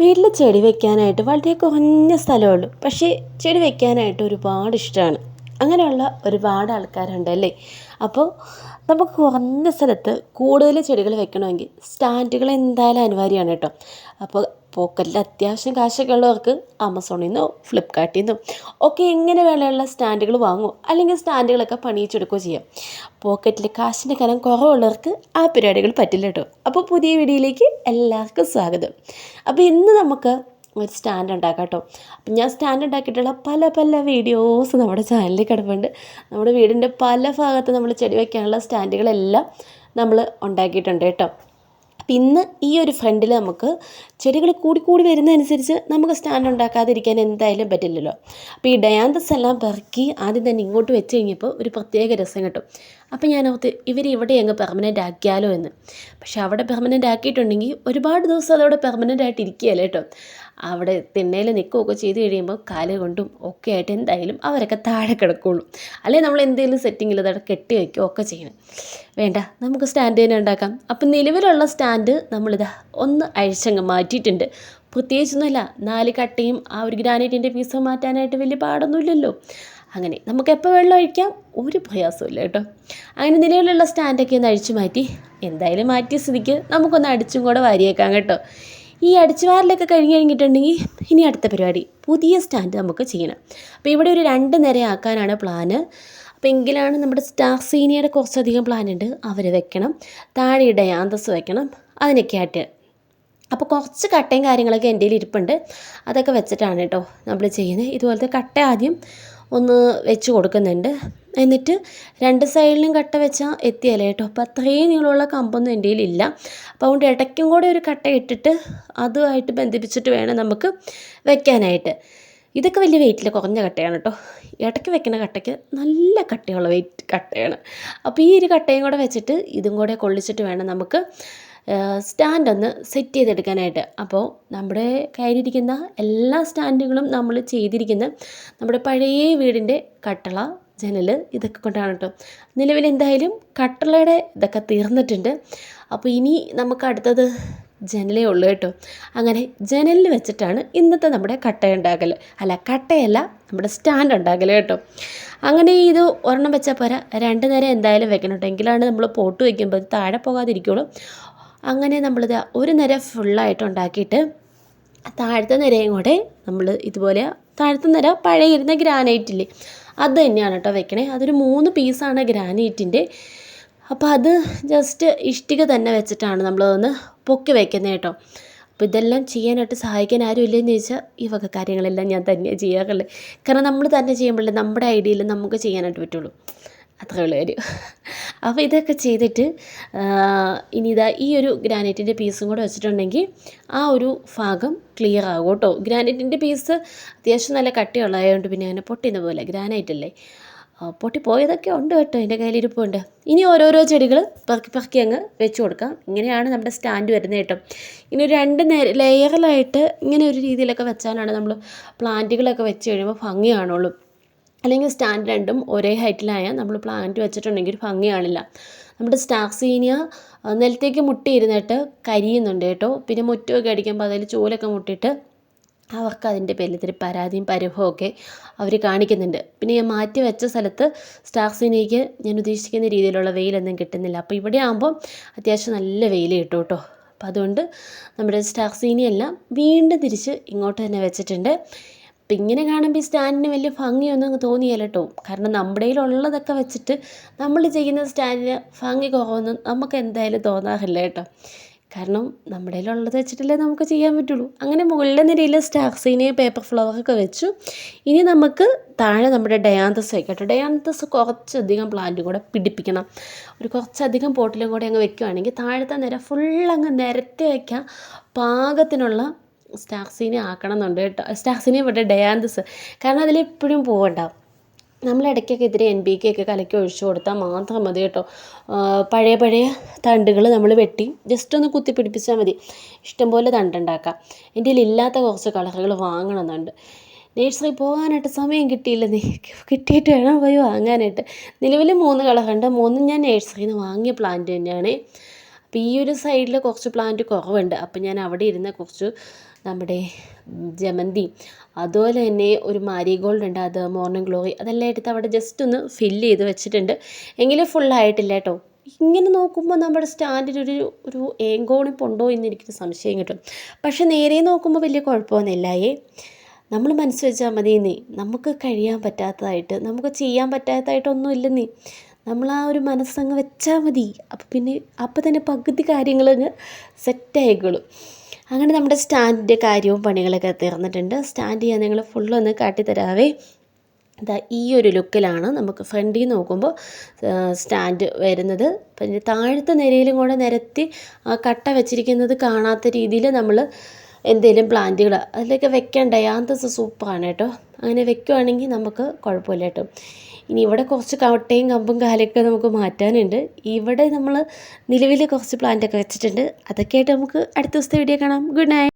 വീട്ടിൽ ചെടി വെക്കാനായിട്ട് വളരെ കുറഞ്ഞ സ്ഥലമേ ഉള്ളൂ. പക്ഷേ ചെടി വെക്കാനായിട്ട് ഒരുപാട് ഇഷ്ടമാണ്. അങ്ങനെയുള്ള ഒരുപാട് ആൾക്കാരുണ്ട് അല്ലേ? അപ്പോൾ നമുക്ക് കുറഞ്ഞ സ്ഥലത്ത് കൂടുതൽ ചെടികൾ വെക്കണമെങ്കിൽ സ്റ്റാൻഡുകൾ എന്തായാലും അനിവാര്യമാണ് കേട്ടോ. അപ്പോൾ പോക്കറ്റിൽ അത്യാവശ്യം കാശൊക്കെ ഉള്ളവർക്ക് ആമസോണിൽ നിന്നോ ഫ്ലിപ്കാർട്ടിൽ നിന്നോ ഒക്കെ എങ്ങനെ വേണമുള്ള സ്റ്റാൻഡുകൾ വാങ്ങുമോ അല്ലെങ്കിൽ സ്റ്റാൻഡുകളൊക്കെ പണിയിച്ചെടുക്കുകയോ ചെയ്യാം. പോക്കറ്റിൽ കാശിന്റെ കനം കുറവുള്ളവർക്ക് ആ പരിപാടികൾ പറ്റില്ല കേട്ടോ. അപ്പോൾ പുതിയ വീഡിയോയിലേക്ക് എല്ലാവർക്കും സ്വാഗതം. അപ്പോൾ ഇന്ന് നമുക്ക് ഒരു സ്റ്റാൻഡ് ഉണ്ടാക്കാം കേട്ടോ അപ്പം ഞാൻ സ്റ്റാൻഡ് ഉണ്ടാക്കിയിട്ടുള്ള പല പല വീഡിയോസ് നമ്മുടെ ചാനലിൽ കിടപ്പുണ്ട്. നമ്മുടെ വീടിന്റെ പല ഭാഗത്ത് നമ്മൾ ചെടി വയ്ക്കാനുള്ള സ്റ്റാൻഡുകളെല്ലാം നമ്മൾ ഉണ്ടാക്കിയിട്ടുണ്ട് കേട്ടോ. അപ്പം ഇന്ന് ഈ ഒരു ഫ്രണ്ടിൽ നമുക്ക് ചെടികൾ കൂടി കൂടി വരുന്നതനുസരിച്ച് നമുക്ക് സ്റ്റാൻഡ് ഉണ്ടാക്കാതിരിക്കാൻ എന്തായാലും പറ്റില്ലല്ലോ. അപ്പോൾ ഈ ഡയാന്തസ് എല്ലാം പെറുക്കി ആദ്യം തന്നെ ഇങ്ങോട്ട് വെച്ച് കഴിഞ്ഞപ്പോൾ ഒരു പ്രത്യേക രസം കിട്ടും. അപ്പോൾ ഞാൻ ഓർത്ത് ഇവർ ഇവിടെ അങ്ങ് പെർമനന്റ് ആക്കിയാലോ എന്ന്. പക്ഷേ അവിടെ പെർമനന്റ് ആക്കിയിട്ടുണ്ടെങ്കിൽ ഒരുപാട് ദിവസം അതവിടെ പെർമനന്റ് ആയിട്ട് ഇരിക്കുകയല്ലേ കേട്ടോ. അവിടെ തിണ്ണയിൽ നിൽക്കുകയൊക്കെ ചെയ്ത് കഴിയുമ്പോൾ കാൽ കൊണ്ടും ഒക്കെ ആയിട്ട് എന്തായാലും അവരൊക്കെ താഴെ കിടക്കുകയുള്ളൂ അല്ലെങ്കിൽ നമ്മൾ എന്തെങ്കിലും സെറ്റിങ്ങിൽ അതവിടെ കെട്ടി വയ്ക്കുകയോ ഒക്കെ ചെയ്യണം. വേണ്ട നമുക്ക് സ്റ്റാൻഡ് തന്നെ ഉണ്ടാക്കാം. അപ്പം നിലവിലുള്ള സ്റ്റാൻഡ് നമ്മളിതാ ഒന്ന് അഴിച്ചങ്ങ് മാറ്റിയിട്ടുണ്ട്. പ്രത്യേകിച്ചൊന്നുമല്ല നാല് കട്ടയും ആ ഒരു ഗ്രാനൈറ്റിന്റെ പീസ് മാറ്റാനായിട്ട് വലിയ പാടൊന്നുമില്ലല്ലോ. അങ്ങനെ നമുക്ക് എപ്പോൾ വെള്ളം ഒഴിക്കാം ഒരു പ്രയാസമില്ല കേട്ടോ. അങ്ങനെ നിലവിലുള്ള സ്റ്റാൻഡൊക്കെ ഒന്ന് അഴിച്ചു മാറ്റി എന്തായാലും മാറ്റിയ സ്ഥിതിക്ക് നമുക്കൊന്ന് അടിച്ചും കൂടെ വാരിയേക്കാം കേട്ടോ. ഈ അടിച്ചുവാരലൊക്കെ കഴിഞ്ഞ് കഴിഞ്ഞിട്ടുണ്ടെങ്കിൽ ഇനി അടുത്ത പരിപാടി പുതിയ സ്റ്റാൻഡ് നമുക്ക് ചെയ്യണം. അപ്പോൾ ഇവിടെ ഒരു രണ്ട് നിരയാക്കാനാണ് പ്ലാന് അപ്പോൾ എങ്കിലാണ് നമ്മുടെ സ്റ്റാർ സീനിയയുടെ കുറച്ചധികം പ്ലാൻ ഉണ്ട്. അവർ വെക്കണം. താഴെയുടെ ആന്തസ് വെക്കണം. അതിനൊക്കെ ആയിട്ട്. അപ്പോൾ കുറച്ച് കട്ടയും കാര്യങ്ങളൊക്കെ എന്റെ കയ്യിൽ ഇരിപ്പുണ്ട്. അതൊക്കെ വെച്ചിട്ടാണ് കേട്ടോ നമ്മൾ ചെയ്യുന്നത്. ഇതുപോലത്തെ കട്ട ആദ്യം ഒന്ന് വെച്ച് കൊടുക്കുന്നുണ്ട്. എന്നിട്ട് രണ്ട് സൈഡിലും കട്ട വെച്ചാൽ എത്തിയല്ലേ കേട്ടോ. അപ്പോൾ അത്രയും നീളമുള്ള കമ്പൊന്നും എന്റെ കയ്യിലില്ല. അപ്പോൾ അതുകൊണ്ട് ഇടയ്ക്കും കൂടെ ഒരു കട്ട ഇട്ടിട്ട് അതുമായിട്ട് ബന്ധിപ്പിച്ചിട്ട് വേണം നമുക്ക് വെക്കാനായിട്ട്. ഇതൊക്കെ വലിയ വെയിറ്റിൽ കുറഞ്ഞ കട്ടയാണ് കേട്ടോ. ഇടയ്ക്ക് വെക്കുന്ന കട്ടയ്ക്ക് നല്ല കട്ടയുള്ള വെയിറ്റ് കട്ടയാണ്. അപ്പോൾ ഈ ഒരു കട്ടയും കൂടെ വെച്ചിട്ട് ഇതും കൂടെ കൊള്ളിച്ചിട്ട് വേണം നമുക്ക് സ്റ്റാൻഡ് ഒന്ന് സെറ്റ് ചെയ്തെടുക്കാനായിട്ട്. അപ്പോൾ നമ്മുടെ കയ്യിലിരിക്കുന്ന എല്ലാ സ്റ്റാൻഡുകളും നമ്മൾ ചെയ്തിരിക്കുന്ന നമ്മുടെ പഴയ വീടിന്റെ കട്ടള ജനൽ ഇതൊക്കെ കൊണ്ടാണ് കേട്ടോ. നിലവിൽ എന്തായാലും കട്ടളയുടെ ഇതൊക്കെ തീർന്നിട്ടുണ്ട്. അപ്പോൾ ഇനി നമുക്ക് അടുത്തത് ജനലേ ഉള്ളൂ കേട്ടോ. അങ്ങനെ ജനലിൽ വെച്ചിട്ടാണ് ഇന്നത്തെ നമ്മുടെ കട്ട ഉണ്ടാക്കൽ അല്ല കട്ടയല്ല നമ്മുടെ സ്റ്റാൻഡ് ഉണ്ടാക്കൽ കേട്ടോ. അങ്ങനെ ഇത് ഒരെണ്ണം വെച്ചാൽ പോരാ. രണ്ട് നേരം എന്തായാലും വെക്കണം കേട്ടോ. എങ്കിലാണ് നമ്മൾ പോട്ട് വയ്ക്കുമ്പോൾ താഴെ പോകാതിരിക്കുള്ളൂ. അങ്ങനെ നമ്മളിത് ഒരു നിര ഫുള്ളായിട്ട് ഉണ്ടാക്കിയിട്ട് താഴത്തെ നിരയും കൂടെ നമ്മൾ ഇതുപോലെ താഴത്തെ നിര പഴയ ഇരുന്ന ഗ്രാനൈറ്റ് അത് തന്നെയാണ് കേട്ടോ വെക്കണേ. അതൊരു മൂന്ന് പീസാണ് ഗ്രാനൈറ്റിന്റെ അപ്പോൾ അത് ജസ്റ്റ് ഇഷ്ടിക തന്നെ വെച്ചിട്ടാണ് നമ്മളതൊന്ന് പൊക്കി വെക്കുന്നത് കേട്ടോ. അപ്പോൾ ഇതെല്ലാം ചെയ്യാനായിട്ട് സഹായിക്കാൻ ആരും ഇല്ലെന്ന് ചോദിച്ചാൽ ഈ വക കാര്യങ്ങളെല്ലാം ഞാൻ തന്നെ ചെയ്യാറുള്ളത് കാരണം നമ്മൾ തന്നെ ചെയ്യുമ്പോഴേ നമ്മുടെ ഐഡിയയിൽ നമുക്ക് ചെയ്യാനായിട്ട് പറ്റുള്ളൂ. അത്രേ ഉള്ളൂ കാര്യം. അപ്പോൾ ഇതൊക്കെ ചെയ്തിട്ട് ഇനി ഇതാ ഈ ഒരു ഗ്രാനൈറ്റിന്റെ പീസും കൂടെ വെച്ചിട്ടുണ്ടെങ്കിൽ ആ ഒരു ഭാഗം ക്ലിയർ ആകും കേട്ടോ. ഗ്രാനൈറ്റിന്റെ പീസ് അത്യാവശ്യം നല്ല കട്ടിയുള്ളതായതുകൊണ്ട് പിന്നെ അങ്ങനെ പൊട്ടിന്ന പോലെ ഗ്രാനൈറ്റ് അല്ലേ? പൊട്ടി പോയതൊക്കെ ഉണ്ട് കേട്ടോ. എന്റെ കയ്യിലിരിപ്പുണ്ട്. ഇനി ഓരോരോ ചെടികൾ പെറുക്കി പെറുക്കി അങ്ങ് വെച്ച് കൊടുക്കാം. ഇങ്ങനെയാണ് നമ്മുടെ സ്റ്റാൻഡ് വരുന്നത് കേട്ടോ. ഇനി രണ്ട് ലെയറിലായിട്ട് ഇങ്ങനെ ഒരു രീതിയിലൊക്കെ വെച്ചാലാണ് നമ്മൾ പ്ലാന്റുകളൊക്കെ വെച്ച് കഴിയുമ്പോൾ ഭംഗി കാണുള്ളൂ. അല്ലെങ്കിൽ സ്റ്റാൻഡ് രണ്ടും ഒരേ ഹൈറ്റിലായാൽ നമ്മൾ പ്ലാന്റ് വെച്ചിട്ടുണ്ടെങ്കിൽ ഒരു ഭംഗി നമ്മുടെ സ്റ്റാക്സീനിയ നിലത്തേക്ക് മുട്ടിയിരുന്നിട്ട് കരിയുന്നുണ്ട് കേട്ടോ. പിന്നെ മുറ്റമൊക്കെ അടിക്കുമ്പോൾ അതിൽ ചൂലൊക്കെ മുട്ടിയിട്ട് അവർക്ക് അതിന്റെ പേരിൽ ഇത്തിരി പരാതിയും പരിഭവമൊക്കെ അവർ കാണിക്കുന്നുണ്ട്. പിന്നെ ഞാൻ മാറ്റി വെച്ച സ്ഥലത്ത് സ്റ്റാക്സിനേക്ക് ഞാൻ ഉദ്ദേശിക്കുന്ന രീതിയിലുള്ള വെയിലൊന്നും കിട്ടുന്നില്ല. അപ്പോൾ ഇവിടെ ആകുമ്പോൾ അത്യാവശ്യം നല്ല വെയിൽ കിട്ടും കേട്ടോ. അപ്പോൾ അതുകൊണ്ട് നമ്മുടെ സ്റ്റാക്സീനിയെല്ലാം വീണ്ടും തിരിച്ച് ഇങ്ങോട്ട് തന്നെ വെച്ചിട്ടുണ്ട്. അപ്പം ഇങ്ങനെ കാണുമ്പോൾ ഈ സ്റ്റാൻഡിന് വലിയ ഭംഗിയൊന്നും അങ്ങ് തോന്നിയല്ല കേട്ടോ കാരണം നമ്മുടെ കയ്യിലുള്ളതൊക്കെ വെച്ചിട്ട് നമ്മൾ ചെയ്യുന്ന സ്റ്റാൻഡിന് ഭംഗി കുറവൊന്നും നമുക്ക് എന്തായാലും തോന്നാറില്ല കേട്ടോ. കാരണം നമ്മുടെ കയ്യിലുള്ളത് വെച്ചിട്ടല്ലേ നമുക്ക് ചെയ്യാൻ പറ്റുള്ളൂ. അങ്ങനെ മുകളിലെ നിരയിൽ സ്റ്റാക്സിനെ പേപ്പർ ഫ്ലവറൊക്കെ വെച്ചു. ഇനി നമുക്ക് താഴെ നമ്മുടെ ഡയാന്തസ് വയ്ക്കട്ടോ ഡയാന്തസ് കുറച്ചധികം പ്ലാന്റ് കൂടെ പിടിപ്പിക്കണം. ഒരു കുറച്ചധികം പോട്ടിലും കൂടെ അങ്ങ് വെക്കുകയാണെങ്കിൽ താഴത്തെ നിര ഫുൾ അങ്ങ് നിരത്തി വയ്ക്കാം പാകത്തിനുള്ള സ്റ്റാക്സിനെ ആക്കണം എന്നുണ്ട് കേട്ടോ. സ്റ്റാക്സിനെ ഇവിടെ ഡയാന്തസ്. കാരണം അതിലെപ്പോഴും പോകണ്ടാവും നമ്മൾ ഇടയ്ക്കൊക്കെ ഇതിരെ എൻ ബി കെ ഒക്കെ കലക്കി ഒഴിച്ചു കൊടുത്താൽ മാത്രം മതി കേട്ടോ. പഴയ പഴയ തണ്ടുകൾ നമ്മൾ വെട്ടി ജസ്റ്റ് ഒന്ന് കുത്തി പിടിപ്പിച്ചാൽ മതി. ഇഷ്ടംപോലെ തണ്ടുണ്ടാക്കാം എന്റെ ഇല്ലാത്ത കുറച്ച് കളറുകൾ വാങ്ങണമെന്നുണ്ട്. നേഴ്സറി പോകാനായിട്ട് സമയം കിട്ടിയില്ല. കിട്ടിയിട്ട് വേണം പോയി വാങ്ങാനായിട്ട്. നിലവിൽ മൂന്ന് കളറുണ്ട്. മൂന്നും ഞാൻ നേഴ്സറിയിൽ നിന്ന് വാങ്ങിയ പ്ലാന്റ് തന്നെയാണ്. അപ്പോൾ ഈ ഒരു സൈഡിൽ കുറച്ച് പ്ലാന്റ് കുറവുണ്ട്. അപ്പോൾ ഞാൻ അവിടെ ഇരുന്ന് കുറച്ച് നമ്മുടെ ജമന്തി. അതുപോലെ തന്നെ ഒരു മാരിഗോൾഡ് ഉണ്ട് അത് മോർണിംഗ് ഗ്ലോറി അതെല്ലാം എടുത്ത് അവിടെ ജസ്റ്റ് ഒന്ന് ഫില്ല് ചെയ്ത് വെച്ചിട്ടുണ്ട്. എങ്കിലും ഫുള്ളായിട്ടില്ല കേട്ടോ. ഇങ്ങനെ നോക്കുമ്പോൾ നമ്മുടെ സ്റ്റാൻഡിൽ ഒരു ഒരു ഏങ്കോണിപ്പുണ്ടോ എന്ന് എനിക്കൊരു സംശയം കിട്ടും. പക്ഷെ നേരെ നോക്കുമ്പോൾ വലിയ കുഴപ്പമൊന്നുമില്ലായേ നമ്മൾ മനസ്സ് വെച്ചാൽ മതി നീ. നമുക്ക് കഴിയാൻ പറ്റാത്തതായിട്ട് നമുക്ക് ചെയ്യാൻ പറ്റാത്തതായിട്ടൊന്നും ഇല്ലെന്നേ. നമ്മൾ ആ ഒരു മനസ്സങ്ങ് വെച്ചാൽ മതി. അപ്പം പിന്നെ അപ്പം തന്നെ പകുതി കാര്യങ്ങളങ്ങ് സെറ്റായിക്കോളും അങ്ങനെ നമ്മുടെ സ്റ്റാൻഡിന്റെ കാര്യവും പണികളൊക്കെ തീർന്നിട്ടുണ്ട്. സ്റ്റാൻഡ് ചെയ്യാൻ നിങ്ങൾ ഫുള്ളൊന്ന് കാട്ടിത്തരാവേ ഇതാ ഈ ഒരു ലുക്കിലാണ് നമുക്ക് ഫ്രണ്ടിൽ നോക്കുമ്പോൾ സ്റ്റാൻഡ് വരുന്നത്. പിന്നെ താഴത്തെ നിരയിലും കൂടെ നിരത്തി കട്ട വെച്ചിരിക്കുന്നത് കാണാത്ത രീതിയിൽ നമ്മൾ എന്തെങ്കിലും പ്ലാന്റുകൾ അതിലൊക്കെ വെക്കേണ്ട? യാത്ര സൂപ്പറാണ് കേട്ടോ. അങ്ങനെ വെക്കുവാണെങ്കിൽ നമുക്ക് കുഴപ്പമില്ല കേട്ടോ. ഇനി ഇവിടെ കുറച്ച് കവട്ടയും കമ്പും കാലൊക്കെ നമുക്ക് മാറ്റാനുണ്ട്. ഇവിടെ നമ്മൾ നിലവിൽ കുറച്ച് പ്ലാന്റൊക്കെ വെച്ചിട്ടുണ്ട്. അതൊക്കെ ആയിട്ട് നമുക്ക് അടുത്ത ദിവസത്തെ വീഡിയോ കാണാം. Good night